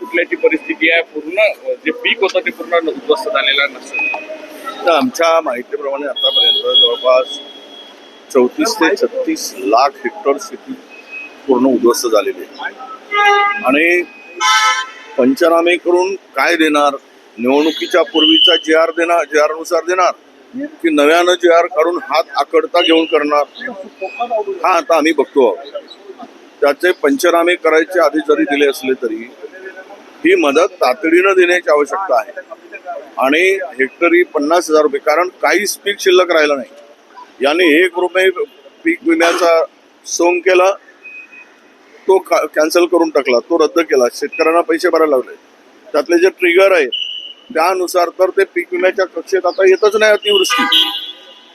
कुठल्याची परिस्थिती आहे पूर्ण जे पीक होतं ते पूर्ण उद्ध्वस्त झालेलं नसतं. तर आमच्या माहितीप्रमाणे आतापर्यंत जवळपास चौतीस ते छत्तीस लाख हेक्टर शेती पूर्ण उद्ध्वस्त झालेली आहे. आणि पंचनामे करून काय देणार? निवडणुकीच्या पूर्वीचा जे आर देणार जे आरनुसार देणार की नव्यानं जे आर काढून हात आकडता घेऊन करणार? हा आता आम्ही बघतो आहोत. त्याचे पंचनामे करायचे आधी जरी दिले असले तरी ही मदत तातडीनं देण्याची आवश्यकता आहे. आणि हेक्टरी पन्नास हजार रुपये कारण काहीच पीक शिल्लक राहिलं नाही. याने एक रुपये पीक विम्याचा सोंग केला तो कॅन्सल करून टाकला तो रद्द केला. शेतकऱ्यांना पैसे भरायला लागले त्यातले जे ट्रिगर आहे त्यानुसार तर ते पीक विम्याच्या कक्षेत आता येतच नाही अतिवृष्टी.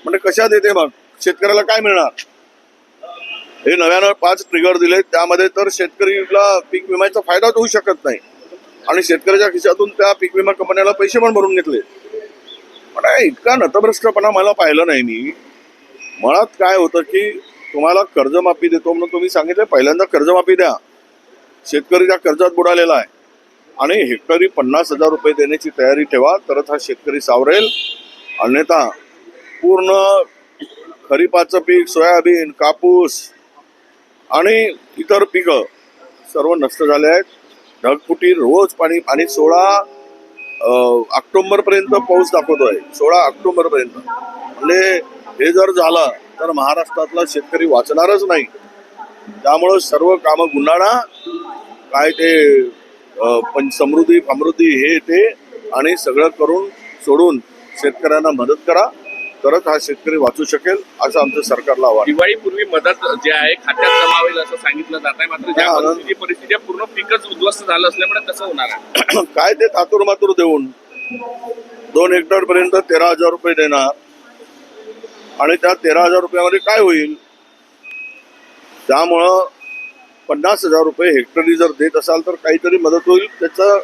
म्हणजे कशात येते मग शेतकऱ्याला काय मिळणार? हे नव्यानं पाच ट्रिगर दिले त्यामध्ये तर शेतकरीला पीक विम्याचा फायदाच होऊ शकत नाही. आणि शेतकऱ्याच्या खिशातून त्या पीक विमा कंपन्याला पैसे पण भरून घेतले. पण इतका नतभ्रष्टपणा मला पाहिलं नाही मी. मुळात काय होतं की तुम्हाला कर्जमाफी देतो म्हणून तुम्ही सांगितलं पहिल्यांदा कर्जमाफी द्या. शेतकरी त्या कर्जात बुडालेला आहे. आणि हेक्टरी पन्नास हजार रुपये देण्याची तयारी ठेवा तरच हा शेतकरी सावरेल. अन्यथा पूर्ण खरीपाचं पीक सोयाबीन कापूस आणि इतर पिकं सर्व नष्ट झाले आहेत. ढगफुटी रोज पाणी आणि सोळा ऑक्टोबर पर्यंत पाऊस दाखवतोय. सोळा ऑक्टोबर पर्यंत म्हणजे हे जर झालं तर महाराष्ट्रातला शेतकरी वाचणारच नाही. त्यामुळं सर्व कामं गुन्हाळा काय ते पण समृद्धी समृद्धी हे ते आणि सगळं करून सोडून शेतकऱ्यांना मदत करा. तरच हा शेतकरी वाचू शकेल असं आमचं सरकारला आव्हान. दिवाळीपूर्वी मदत जे आहे खात्यात जमा होईल असं सांगितलं जात आहे. मात्र ज्या परिस्थिती पूर्ण पिकच उद्ध्वस्त झालं असल्यामुळे कसं होणार आहे? काय ते तातूर मातूर देऊन दोन हेक्टर पर्यंत तेरा हजार रुपये देणार आणि त्या तेरा हजार रुपयामध्ये काय होईल? त्यामुळं पन्नास हजार रुपये हेक्टरी जर देत असाल तर काहीतरी मदत होईल. त्याचं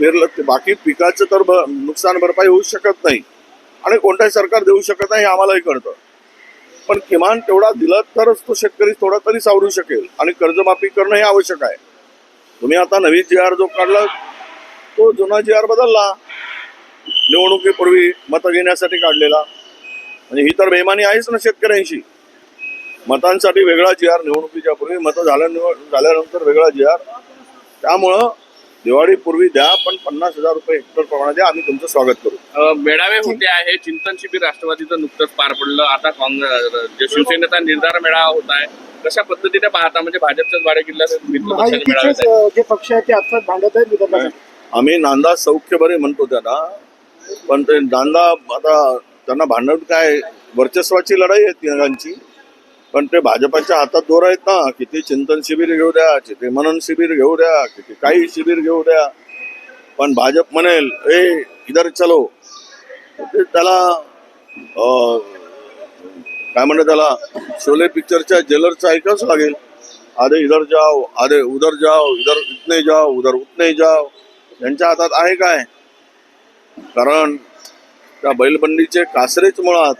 पेरलं बाकी पिकाचं तर नुकसान भरपाई होऊ शकत नाही. आणि कोणताही सरकार देऊ शकत नाही हे आम्हालाही कळतं. पण किमान तेवढा दिला तरच तो शेतकरी थोडा तरी सावरू शकेल आणि कर्जमाफी करणं हे आवश्यक आहे. तुम्ही आता नवीन जी आर जो काढला तो जुना जी आर बदलला. निवडणुकीपूर्वी मतं घेण्यासाठी काढलेला. म्हणजे ही तर बेमानी आहेच ना शेतकऱ्यांशी. मतांसाठी वेगळा जी आर निवडणुकीच्या पूर्वी मतं झाल्या झाल्यानंतर वेगळा जी आर त्यामुळं दिवाळीपूर्वी द्या पण पन्नास हजार रुपये हेक्टर प्रमाणात द्या आम्ही तुमचं स्वागत करू. मेळावे होते आहे चिंतन शिबिर राष्ट्रवादीचं नुकतंच पार पडलं. आता काँग्रेस जे शिवसेनेचा निर्धार मेळावा होत आहे कशा पद्धतीने पाहता? म्हणजे भाजपच्याच भाडे किल्ल्यात. अ, जे पक्ष आहेत ते आत्ताच भांडत आहेत आम्ही नांदा सौख्य बरे म्हणतो त्यांना पण ते नांदा आता त्यांना भांडण काय वर्चस्वाची लढाई आहे तिघांची. पण ते भाजपाच्या हातात दोर आहेत ना किती चिंतन शिबिर घेऊ द्या किती मनन शिबिर घेऊ द्या किती काही शिबिर घेऊ द्या. पण भाजप म्हणेल ए इधर चलो. ते त्याला काय म्हणतात त्याला शोले पिक्चरच्या जेलरचं ऐकाच लागेल. आधे इधर जाओ आधे उधर जाओ इधर इतने जाओ उधर उतने जाओ. त्यांच्या हातात आहे काय? कारण त्या बैलबंडीचे कासरेच मुळात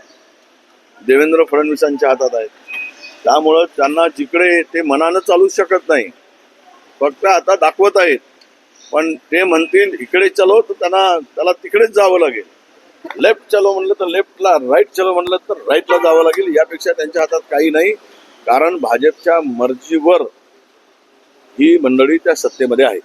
देवेंद्र फडणवीसांच्या हातात आहेत. त्यामुळं त्यांना जिकडे ते मनानं चालू शकत नाही फक्त आता दाखवत आहेत. पण ते म्हणतील इकडे चलो तर त्यांना त्याला तिकडेच जावं लागेल. लेफ्ट चलो म्हणलं तर लेफ्टला राईट चलो म्हणलं तर राईटला जावं लागेल. यापेक्षा त्यांच्या हातात काही नाही कारण भाजपच्या मर्जीवर ही मंडळी त्या सत्तेमध्ये आहे.